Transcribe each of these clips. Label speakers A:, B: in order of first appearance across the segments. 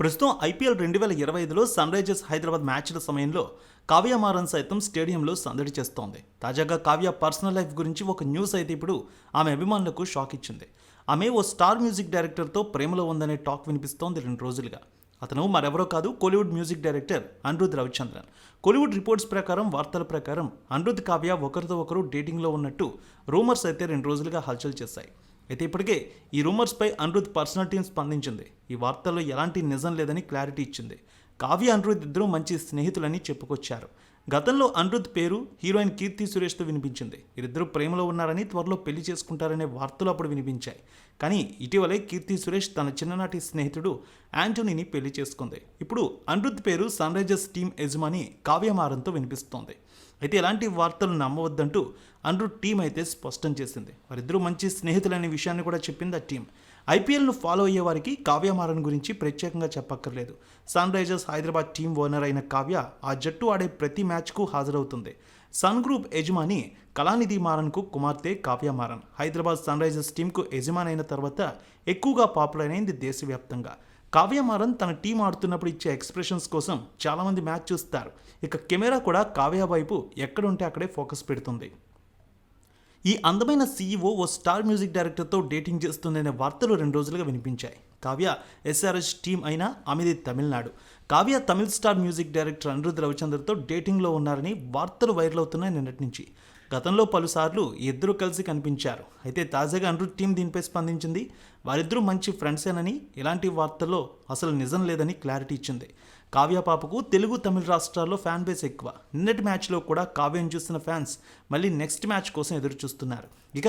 A: ప్రస్తుతం ఐపీఎల్ రెండు వేల ఇరవై ఐదులో సన్ రైజర్స్ హైదరాబాద్ మ్యాచ్ల సమయంలో కావ్య మారన్ సైతం స్టేడియంలో సందడి చేస్తోంది. తాజాగా కావ్య పర్సనల్ లైఫ్ గురించి ఒక న్యూస్ అయితే ఇప్పుడు ఆమె అభిమానులకు షాక్ ఇచ్చింది. ఆమె ఓ స్టార్ మ్యూజిక్ డైరెక్టర్తో ప్రేమలో ఉందనే టాక్ వినిపిస్తోంది రెండు రోజులుగా. అతను మరెవరో కాదు Kollywood music director Anirudh Ravichandran. Kollywood reports ప్రకారం వార్తల ప్రకారం అనిరుద్ కావ్య ఒకరితో ఒకరు డేటింగ్లో ఉన్నట్టు రూమర్స్ అయితే రెండు రోజులుగా హల్చల్ చేశాయి. అయితే ఇప్పటికే ఈ రూమర్స్పై అనిరుద్ పర్సనల్ టీం స్పందించింది. ఈ వార్తల్లో ఎలాంటి నిజం లేదని క్లారిటీ ఇచ్చింది. కావ్య అనిరుద్ ఇద్దరూ మంచి స్నేహితులని చెప్పుకొచ్చారు. గతంలో అనిరుద్ పేరు హీరోయిన్ కీర్తి సురేష్తో వినిపించింది. వీరిద్దరూ ప్రేమలో ఉన్నారని త్వరలో పెళ్ళి చేసుకుంటారనే వార్తలు అప్పుడు వినిపించాయి. కానీ ఇటీవలే కీర్తి సురేష్ తన చిన్ననాటి స్నేహితుడు యాంటోనీని పెళ్ళి చేసుకుంది. ఇప్పుడు అనిరుద్ పేరు సన్ రైజర్స్ టీం యజమాని కావ్యమారంతో వినిపిస్తోంది. అయితే ఎలాంటి వార్తలు నమ్మవద్దంటూ అనిరుద్ టీం అయితే స్పష్టం చేసింది. వారిద్దరూ మంచి స్నేహితులనే విషయాన్ని కూడా చెప్పింది ఆ టీం ఐపీఎల్ను ఫాలో అయ్యే వారికి కావ్య మారన్ గురించి ప్రత్యేకంగా చెప్పక్కర్లేదు. Sun Risers Hyderabad team owner అయిన కావ్య ఆ జట్టు ఆడే ప్రతి మ్యాచ్కు హాజరవుతుంది. సన్ గ్రూప్ యజమాని కళానిధి మారన్కు కుమార్తె కావ్య మారన్. హైదరాబాద్ సన్ రైజర్స్ టీంకు యజమాని అయిన తర్వాత ఎక్కువగా పాపులర్ అయింది దేశవ్యాప్తంగా. కావ్య మారన్ తన టీం ఆడుతున్నప్పుడు ఇచ్చే ఎక్స్ప్రెషన్స్ కోసం చాలామంది మ్యాచ్ చూస్తారు. ఇక కెమెరా కూడా కావ్య వైపు ఎక్కడుంటే అక్కడే ఫోకస్ పెడుతుంది. ఈ అందమైన సీఈఓ ఓ స్టార్ మ్యూజిక్ డైరెక్టర్తో డేటింగ్ చేస్తుందనే వార్తలు రెండు రోజులుగా వినిపించాయి. కావ్య ఎస్ఆర్ఎస్ టీం అయిన ఆమెది Tamil Nadu. Kavya Tamil star music director Anirudh రవిచంద్రతో డేటింగ్లో ఉన్నారని వార్తలు వైరల్ అవుతున్నాయి నిన్నటి నుంచి. గతంలో పలుసార్లు ఇద్దరు కలిసి కనిపించారు. అయితే తాజాగా అనిరుద్ టీం దీనిపై స్పందించింది వారిద్దరూ మంచి ఫ్రెండ్సేనని ఇలాంటి వార్తల్లో అసలు నిజం లేదని క్లారిటీ ఇచ్చింది. కావ్యపాపకు తెలుగు తమిళ రాష్ట్రాల్లో ఫ్యాన్ బేస్ ఎక్కువ. నిన్నటి మ్యాచ్లో కూడా కావ్యం చూస్తున్న ఫ్యాన్స్ మళ్ళీ నెక్స్ట్ మ్యాచ్ కోసం ఎదురు చూస్తున్నారు. ఇక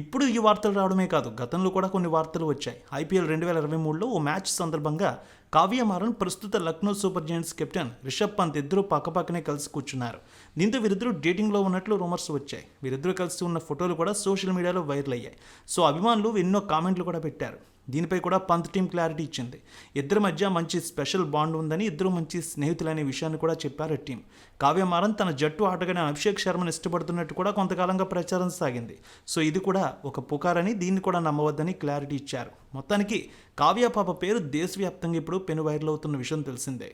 A: ఇప్పుడు ఈ వార్తలు రావడమే కాదు గతంలో కూడా కొన్ని వార్తలు వచ్చాయి. ఐపీఎల్ రెండు వేల ఇరవై మూడులో ఓ మ్యాచ్ సందర్భంగా కావ్యమారన్ ప్రస్తుత Lucknow super giants captain Rishabh Pant ఇద్దరు పక్కపక్కనే కలిసి కూర్చున్నారు. దీంతో వీరిద్దరూ డేటింగ్లో ఉన్నట్లు రూమర్స్ వచ్చాయి. వీరిద్దరూ కలిసి ఉన్న ఫోటోలు కూడా సోషల్ మీడియాలో వైరల్ అయ్యాయి. సో అభిమానులు ఎన్నో కామెంట్లు కూడా పెట్టారు. దీనిపై కూడా పంత్ టీం క్లారిటీ ఇచ్చింది. ఇద్దరి మధ్య మంచి స్పెషల్ బాండ్ ఉందని ఇద్దరు మంచి స్నేహితులనే విషయాన్ని కూడా చెప్పారు టీం. కావ్యమారన్ తన జట్టు ఆటగానే అభిషేక్ శర్మను ఇష్టపడుతున్నట్టు కూడా కొంతకాలంగా ప్రచారం సాగింది. సో ఇది కూడా ఒక పుకారని దీన్ని కూడా నమ్మవద్దని క్లారిటీ ఇచ్చారు. మొత్తానికి కావ్య పాప పేరు దేశవ్యాప్తంగా ఇప్పుడు పెను వైరల్ అవుతున్న విషయం తెలిసిందే.